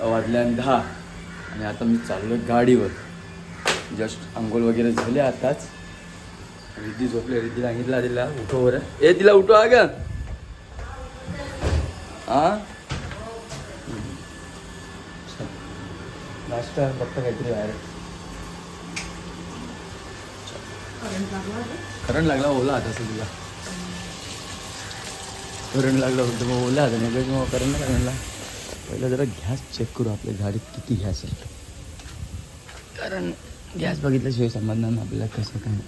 वाजल्या दहा. आणि आता मी चाललो गाडीवर. जस्ट आंघोळ वगैरे झाले आताच. रिद्धी झोपले रिद्धी सांगितलं तिला उठो बरं. ए तिला उठो हा का हा. नाश्ता फक्त काहीतरी बाहेर. करंट लागला ओला आता असं तुला करंट लागला होतं मग ओला आता. नाही मग करंट नाही लागला पहिलं जरा गॅस चेक करू आपल्या गाडीत किती गॅस आहे. कारण गॅस बघितल्याशिवाय समजणार ना आपल्याला कसं काय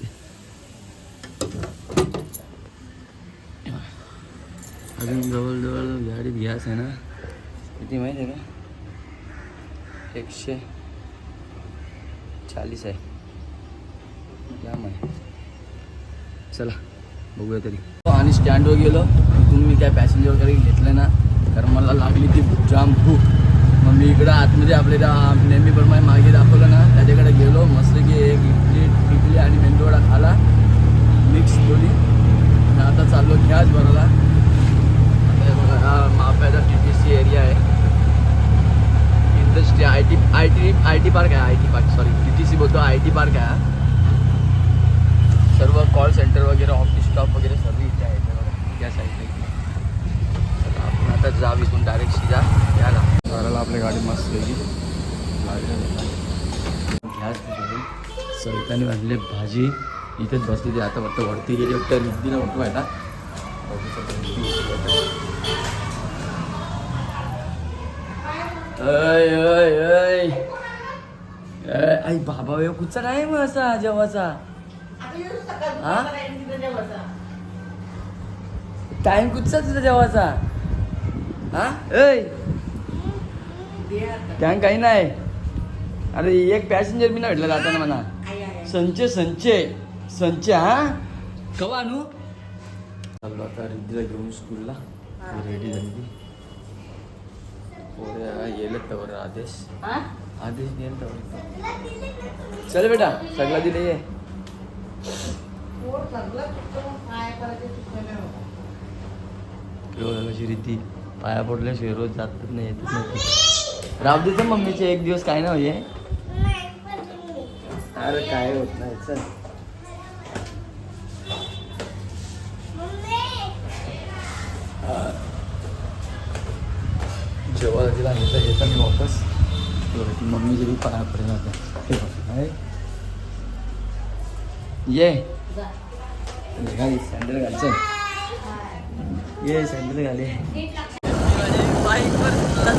अजून जवळजवळ गाडीत गॅस आहे ना किती माहिती आहे का? एकशे चाळीस आहे. जाम आहे. चला बघूया तरी. आणि स्टँडवर गेलो तुम्ही मी काय पॅसेंजर वगैरे घेतलं ना कारण मला लागली ती जाम भूक. मग मी इकडं आतमध्ये आपल्या नेहमीप्रमाणे मागे दाखवलं ना त्याच्याकडे गेलो मस्त की एक इडली इडली आणि मेंदूवडा खाला. मिक्स बोली आणि आता चाललो गॅस भरायला. आता बघा हा माप्याचा टी टी सी एरिया आहे. Industry I T I T I T park आहे I T park sorry T T C बोलतो आय टी पार्क आहे सर्व कॉल सेंटर वगैरे ऑफिस स्टॉप वगैरे सर्व इथे आहे इथे बघा त्या साईडला इथे आता जाऊ इथून डायरेक्ट सीधा याला घराला आपली गाडी मस्त वेगळी गॅस सविताने भाजी. इथेच बसली ती आता फक्त वरती गेली. अय अय अय अय, आई बाबा वे कुठचा नाही मग असा जेवाचा हा? टाइम कुठचा तुझा जेवाचा हा? ऐ काही नाही. अरे एक पॅसेंजर मी नाही भेटला जाताना म्हणा. संचे संचे. संचे हा? कवा आणू? चाललो आता रिद्धीला घेऊन स्कूलला रेडी झाली. पोरं येलेत तर आदेश. आदेश देईल तर चल बेटा सगळा दिले ये. रीती पाया पडल्याशिवाय रोज जातच नाही येतच नाही देतो मम्मीचे एक दिवस काय ना होये अरे काय होत नाही चल. जेव्हा तिला येता येता मी वापस. मम्मीचे बी पाया पडला काय? ये. घाल सँडल घाल चल. ये सँडल घाले बाईकवर सुद्धा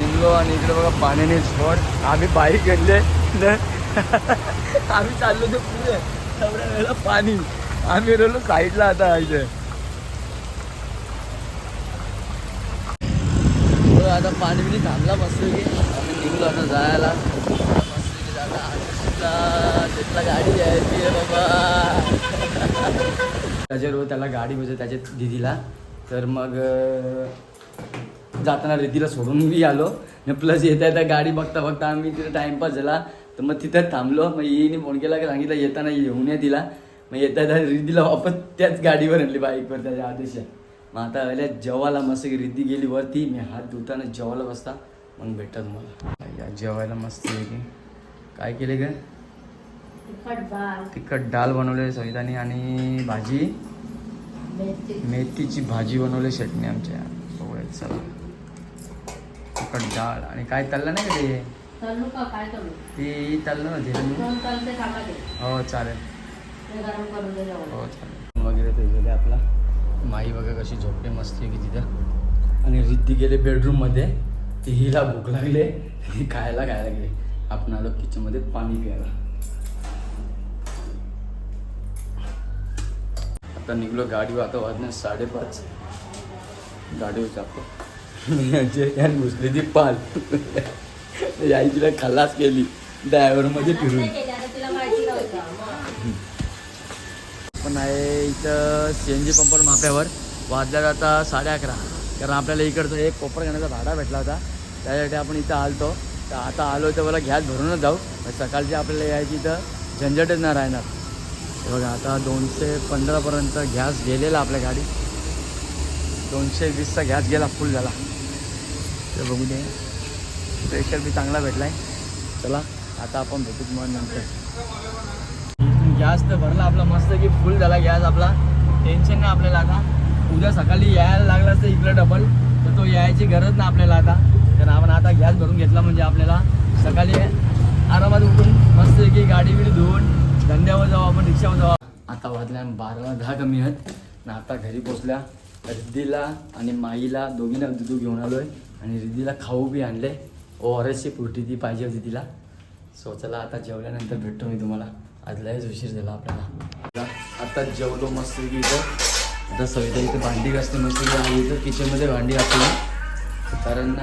निघलो आणि इकडे बघा पाण्याने स्पॉट आम्ही बाईक घेतले आम्ही चाललो ते पुढे. एवढ्या वेळेला पाणी. आम्ही राहिलो साईडला आता इथे. आता पाणी बिणी थांबला मस्त की आम्ही निघलो आता जायला. मस्त आम्ही सुद्धा तिथला गाडी यायची आहे बाबा. त्याच्याबरोबर त्याला गाडी म्हणजे त्याच्या दिदीला. तर मग जाताना रिदीला सोडून मी आलो. प्लस येता येता गाडी बघता बघता आम्ही तिथे टाइमपास झाला. तर मग तिथं थांबलो. मग येईने फोन केला की सांगितलं येताना येऊन या तिला. मग येता येता रिद्धीला वापस त्याच गाडीवर आणली बाईकवर त्याच्या आदेश. मग आता आल्या जेवायला मस्त रिद्दी रिद्धी गेली वरती. मी हात धुताना जेवायला बसता. मग भेटत मला. या जेवायला मस्त काय केले का तिखट डाळ बनवले सवितानी आणि भाजी. मेथीची. भाजी बनवली चटणी आमच्या. बघूया चला. तिखट डाळ. आणि काय तळलं नाही का ते? ती हो चालेल. हो चालेल. वगैरे ते गेले आपला. माई बघा कशी झोपते मस्त आहे की तिथं आणि रिद्धी गेले बेडरूममध्ये ती हिला भूक लागले. खायला खायला गेले. आपण आलो किचनमध्ये पाणी प्यायला. आता निघलो गाडीवर आता वाजणे साडेपाच. गाडीवर जातो जे त्याने घुसली ती पाल. आई तिला खलास केली. ड्रायव्हरमध्ये फिरून. पण आहे इथं सी एन जी पंपर माप्यावर वाजल्या आता साडे अकरा. कारण आपल्याला इकडचं एक कोपर घेण्याचा भाडा भेटला होता. त्यासाठी आपण इथं आलतो. तर आता आलो तर मला गॅस भरूनच जाऊ. सकाळची आपल्याला यायची इथं झंझटच नाही राहणार हे बघा आता दोनशे पंधरापर्यंत गॅस गेलेला आपल्या गाडी. दोनशे वीसचा गॅस गेला फुल झाला. ते बघू दे. प्रेशर बी चांगला भेटला आहे चला आता आपण भेटू मग नंतर. गॅस तर भरला आपला मस्त की फुल झाला गॅस आपला. टेन्शन नाही आपल्याला आता. उद्या सकाळी यायला लागला असतं इकडं डबल तर तो यायची गरज नाही आपल्याला आता. तर आपण आता गॅस भरून घेतला म्हणजे आपल्याला सकाळी आरामात उठून मस्त की गाडी बिडी धुवून धंद्यावर जाऊ आपण रिक्षावर जाऊ. आता वाजल्या बारा दहा कमी आहेत. ना आता घरी पोचल्या. रिद्धीला आणि माईला दोघींना दूध घेऊन आलो आहे आणि रिद्धीला खाऊ बी आणले ओ आर एसची पुरटी ती पाहिजे होती तिला. सो चला आता जेवल्यानंतर भेटतो मी तुम्हाला. आज लयच उशीर झाला आपल्याला. आता जेवलो मस्त की इथं. आता सविता इथं भांडी घासते मस्त की आणि इथं किचनमध्ये भांडी घातली कारण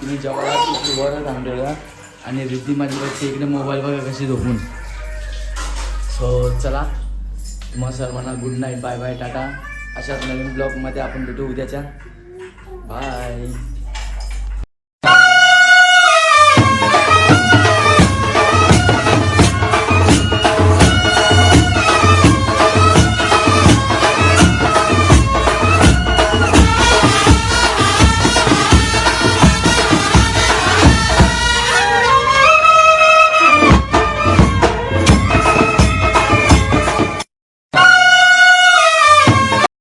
तिने जेवढा तिथे वर आणि रिद्धी माझी इकडे मोबाईल बघा कशी झोपून. सो चला. मग सर्वांना good night bye bye tata. अशाच नवीन ब्लॉगमध्ये आपण भेटू उद्याच्या. बाय